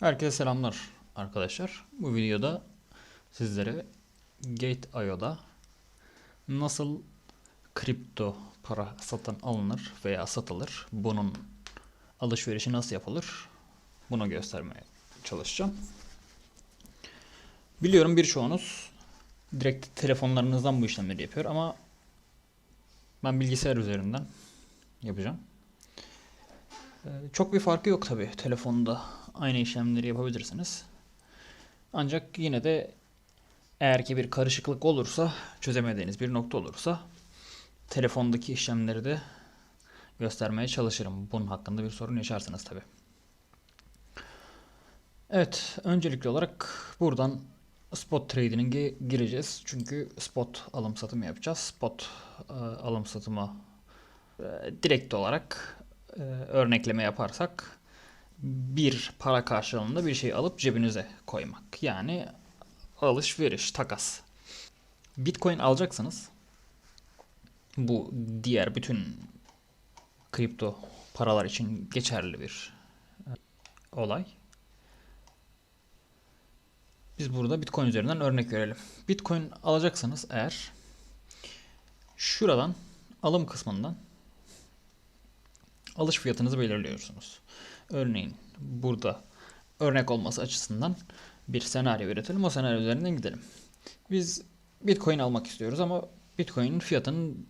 Herkese selamlar arkadaşlar. Bu videoda sizlere Gate.io'da nasıl kripto para satın alınır veya satılır, bunun alışverişi nasıl yapılır bunu göstermeye çalışacağım. Biliyorum birçoğunuz direkt telefonlarınızdan bu işlemleri yapıyor ama ben bilgisayar üzerinden yapacağım. Ee, Çok bir farkı yok tabi. Telefonda aynı işlemleri yapabilirsiniz. Ancak yine de eğer ki bir karışıklık olursa, çözemediğiniz bir nokta olursa telefondaki işlemleri de göstermeye çalışırım. Bunun hakkında bir sorun yaşarsanız tabi. Evet, öncelikli olarak buradan spot trading'e gireceğiz. Çünkü spot alım satım yapacağız. Spot e, alım satımı e, direkt olarak e, örnekleme yaparsak bir para karşılığında bir şey alıp cebinize koymak. Yani alışveriş, takas. Bitcoin alacaksınız. Bu diğer bütün kripto paralar için geçerli bir e, olay. Biz burada Bitcoin üzerinden örnek verelim. Bitcoin alacaksanız eğer şuradan alım kısmından alış fiyatınızı belirliyorsunuz. Örneğin burada örnek olması açısından bir senaryo üretelim. O senaryo üzerinden gidelim. Biz Bitcoin almak istiyoruz ama Bitcoin'in fiyatının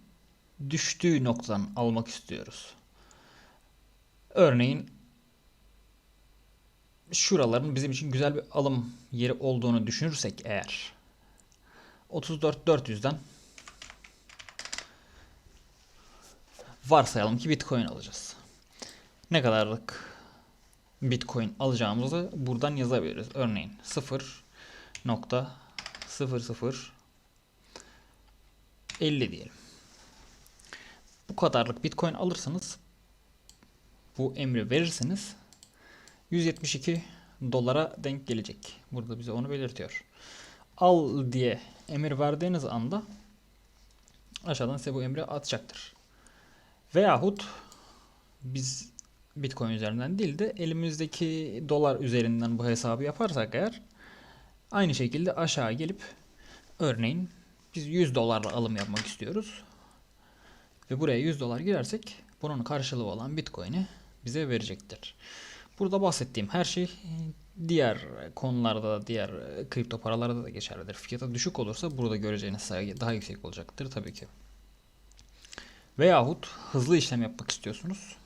düştüğü noktadan almak istiyoruz. Örneğin şuraların bizim için güzel bir alım yeri olduğunu düşünürsek eğer 34.400'den varsayalım ki Bitcoin alacağız. Ne kadarlık Bitcoin alacağımızı buradan yazabiliriz. Örneğin 0.00 50 diyelim. Bu kadarlık Bitcoin alırsanız bu emri verirseniz 172 dolara denk gelecek. Burada bize onu belirtiyor. Al diye emir verdiğiniz anda aşağıdan size bu emri atacaktır. Veyahut biz Bitcoin üzerinden değil de elimizdeki dolar üzerinden bu hesabı yaparsak eğer aynı şekilde aşağı gelip örneğin biz 100 dolarla alım yapmak istiyoruz. Ve buraya 100 dolar girersek bunun karşılığı olan Bitcoin'i bize verecektir. Burada bahsettiğim her şey diğer konularda da diğer kripto paralarda da geçerlidir. Fiyatı düşük olursa burada göreceğiniz sayı daha yüksek olacaktır tabii ki. Veyahut hızlı işlem yapmak istiyorsunuz.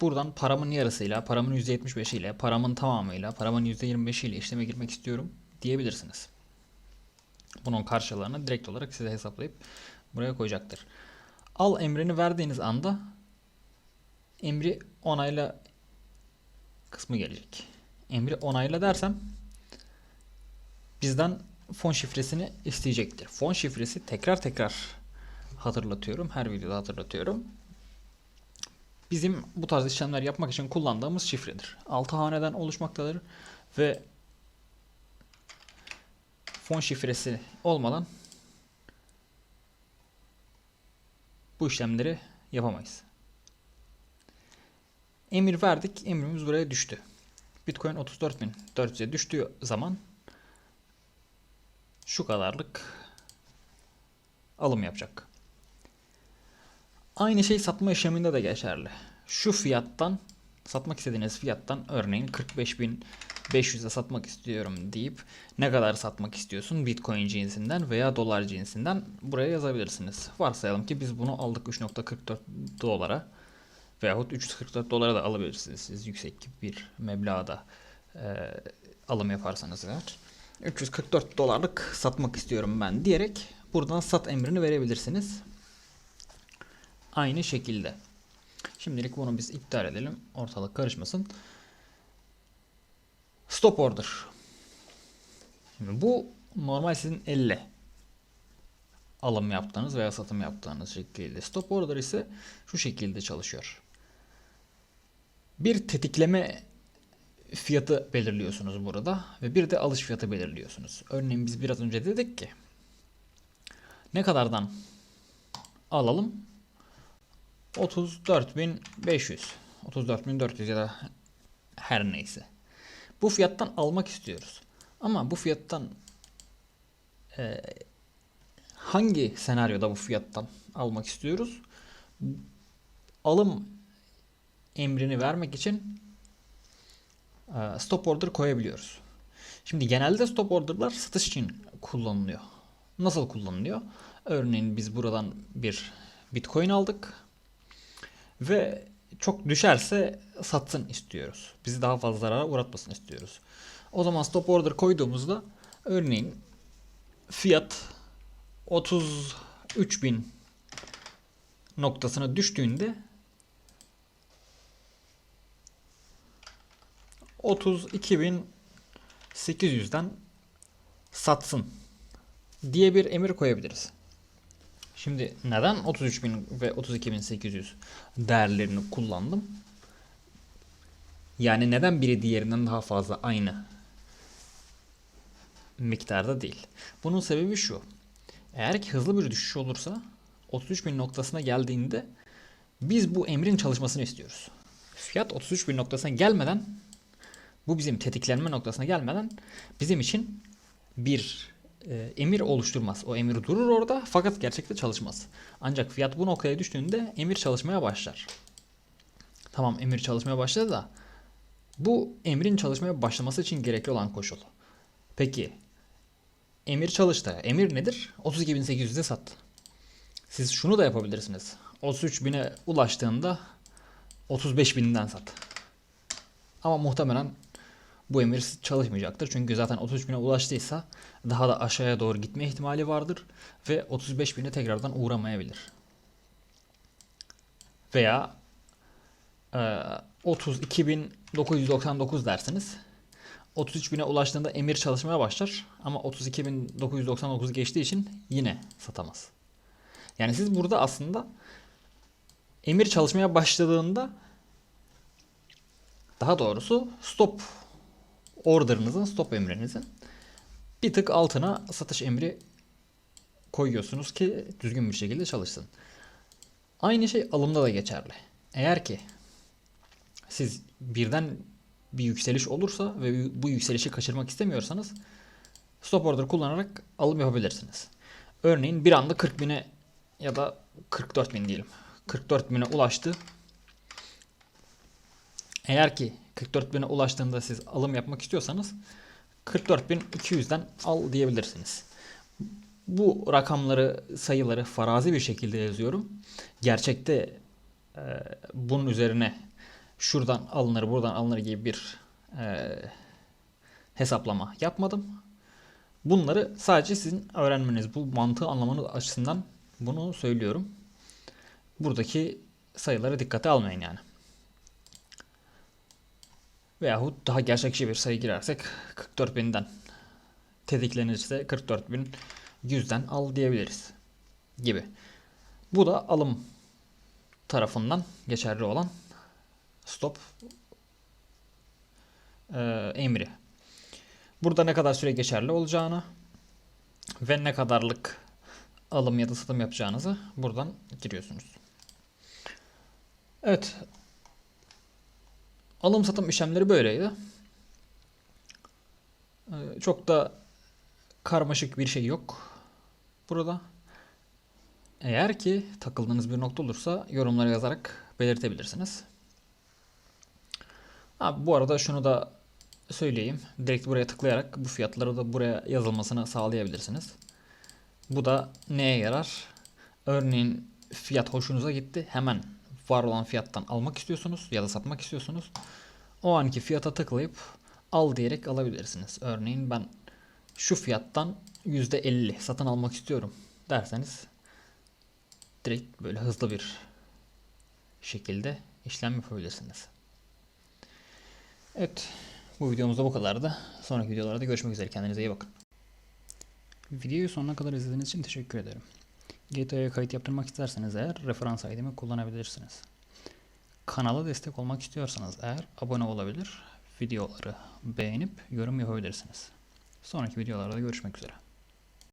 Buradan paramın yarısıyla, paramın %75 ile, paramın tamamıyla, paramın %25 ile işleme girmek istiyorum diyebilirsiniz. Bunun karşılığını direkt olarak size hesaplayıp buraya koyacaktır. Al emrini verdiğiniz anda emri onayla kısmı gelecek. Emri onayla dersem bizden fon şifresini isteyecektir. Fon şifresi tekrar tekrar hatırlatıyorum. Her videoda hatırlatıyorum. Bizim bu tarz işlemler yapmak için kullandığımız şifredir. 6 haneden oluşmaktadır ve fon şifresi olmadan bu işlemleri yapamayız. Emir verdik. Emrimiz buraya düştü. Bitcoin 34.400'e düştüğü zaman şu kadarlık alım yapacak. Aynı şey satma işleminde de geçerli. Şu fiyattan satmak istediğiniz fiyattan örneğin 45.500'e satmak istiyorum deyip ne kadar satmak istiyorsun Bitcoin cinsinden veya dolar cinsinden buraya yazabilirsiniz. Varsayalım ki biz bunu aldık 3.44 dolara veyahut 344 dolara da alabilirsiniz siz yüksek bir meblağda e, alım yaparsanız eğer. 344 dolarlık satmak istiyorum ben diyerek buradan sat emrini verebilirsiniz. Aynı şekilde. Şimdilik bunu biz iptal edelim. Ortalık karışmasın. Stop order. Şimdi bu normal sizin elle alım yaptığınız veya satım yaptığınız şekilde. Stop order ise şu şekilde çalışıyor. Bir tetikleme fiyatı belirliyorsunuz burada ve bir de alış fiyatı belirliyorsunuz. Örneğin biz biraz önce dedik ki ne kadardan alalım? 34.500 34.400 ya da her neyse. bu fiyattan almak istiyoruz. Ama bu fiyattan e, hangi senaryoda bu fiyattan almak istiyoruz? Alım emrini vermek için e, stop order koyabiliyoruz. Şimdi genelde stop order'lar satış için kullanılıyor. Nasıl kullanılıyor? Örneğin biz buradan bir Bitcoin aldık ve çok düşerse satsın istiyoruz. Bizi daha fazla zarara uğratmasın istiyoruz. O zaman stop order koyduğumuzda örneğin fiyat 33.000 noktasına düştüğünde 32.800'den satsın diye bir emir koyabiliriz. Şimdi neden 33.000 ve 32.800 değerlerini kullandım? Yani neden biri diğerinden daha fazla aynı miktarda değil? Bunun sebebi şu. Eğer ki hızlı bir düşüş olursa 33.000 noktasına geldiğinde biz bu emrin çalışmasını istiyoruz. Fiyat 33.000 noktasına gelmeden bu bizim tetiklenme noktasına gelmeden bizim için bir e, emir oluşturmaz. O emir durur orada fakat gerçekte çalışmaz. Ancak fiyat bu noktaya düştüğünde emir çalışmaya başlar. Tamam emir çalışmaya başladı da bu emrin çalışmaya başlaması için gerekli olan koşul. Peki emir çalıştı. Emir nedir? 32.800'de sattı. Siz şunu da yapabilirsiniz. 33.000'e ulaştığında 35.000'den sat. Ama muhtemelen bu emir çalışmayacaktır. Çünkü zaten 33.000'e ulaştıysa daha da aşağıya doğru gitme ihtimali vardır ve 35.000'e tekrardan uğramayabilir. Veya e, 32.999 dersiniz. 33.000'e ulaştığında emir çalışmaya başlar ama 32.999 geçtiği için yine satamaz. Yani siz burada aslında emir çalışmaya başladığında daha doğrusu stop order'ınızın, stop emrinizin bir tık altına satış emri koyuyorsunuz ki düzgün bir şekilde çalışsın. Aynı şey alımda da geçerli. Eğer ki siz birden bir yükseliş olursa ve bu yükselişi kaçırmak istemiyorsanız stop order kullanarak alım yapabilirsiniz. Örneğin bir anda 40 bine ya da 44 bin diyelim. 44 bine ulaştı. Eğer ki 44 bine ulaştığında siz alım yapmak istiyorsanız 44.200'den al diyebilirsiniz. Bu rakamları, sayıları farazi bir şekilde yazıyorum. Gerçekte e, bunun üzerine şuradan alınır, buradan alınır gibi bir e, hesaplama yapmadım. Bunları sadece sizin öğrenmeniz, bu mantığı anlamanız açısından bunu söylüyorum. Buradaki sayıları dikkate almayın yani. Veyahut daha gerçekçi bir sayı girersek 44.000'den tetiklenirse 44.100'den al diyebiliriz gibi. Bu da alım tarafından geçerli olan stop e, emri. Burada ne kadar süre geçerli olacağını ve ne kadarlık alım ya da satım yapacağınızı buradan giriyorsunuz. Evet. Alım satım işlemleri böyleydi. Ee, çok da karmaşık bir şey yok burada. Eğer ki takıldığınız bir nokta olursa yorumlara yazarak belirtebilirsiniz. Ha, bu arada şunu da söyleyeyim. Direkt buraya tıklayarak bu fiyatları da buraya yazılmasını sağlayabilirsiniz. Bu da neye yarar? Örneğin fiyat hoşunuza gitti. Hemen var olan fiyattan almak istiyorsunuz ya da satmak istiyorsunuz. O anki fiyata tıklayıp al diyerek alabilirsiniz. Örneğin ben şu fiyattan %50 satın almak istiyorum derseniz direkt böyle hızlı bir şekilde işlem yapabilirsiniz. Evet. Bu videomuzda bu kadardı. Sonraki videolarda görüşmek üzere. Kendinize iyi bakın. Videoyu sonuna kadar izlediğiniz için teşekkür ederim. GTA'ya kayıt yaptırmak isterseniz eğer referans ID'mi kullanabilirsiniz. Kanala destek olmak istiyorsanız eğer abone olabilir, videoları beğenip yorum yapabilirsiniz. Sonraki videolarda görüşmek üzere.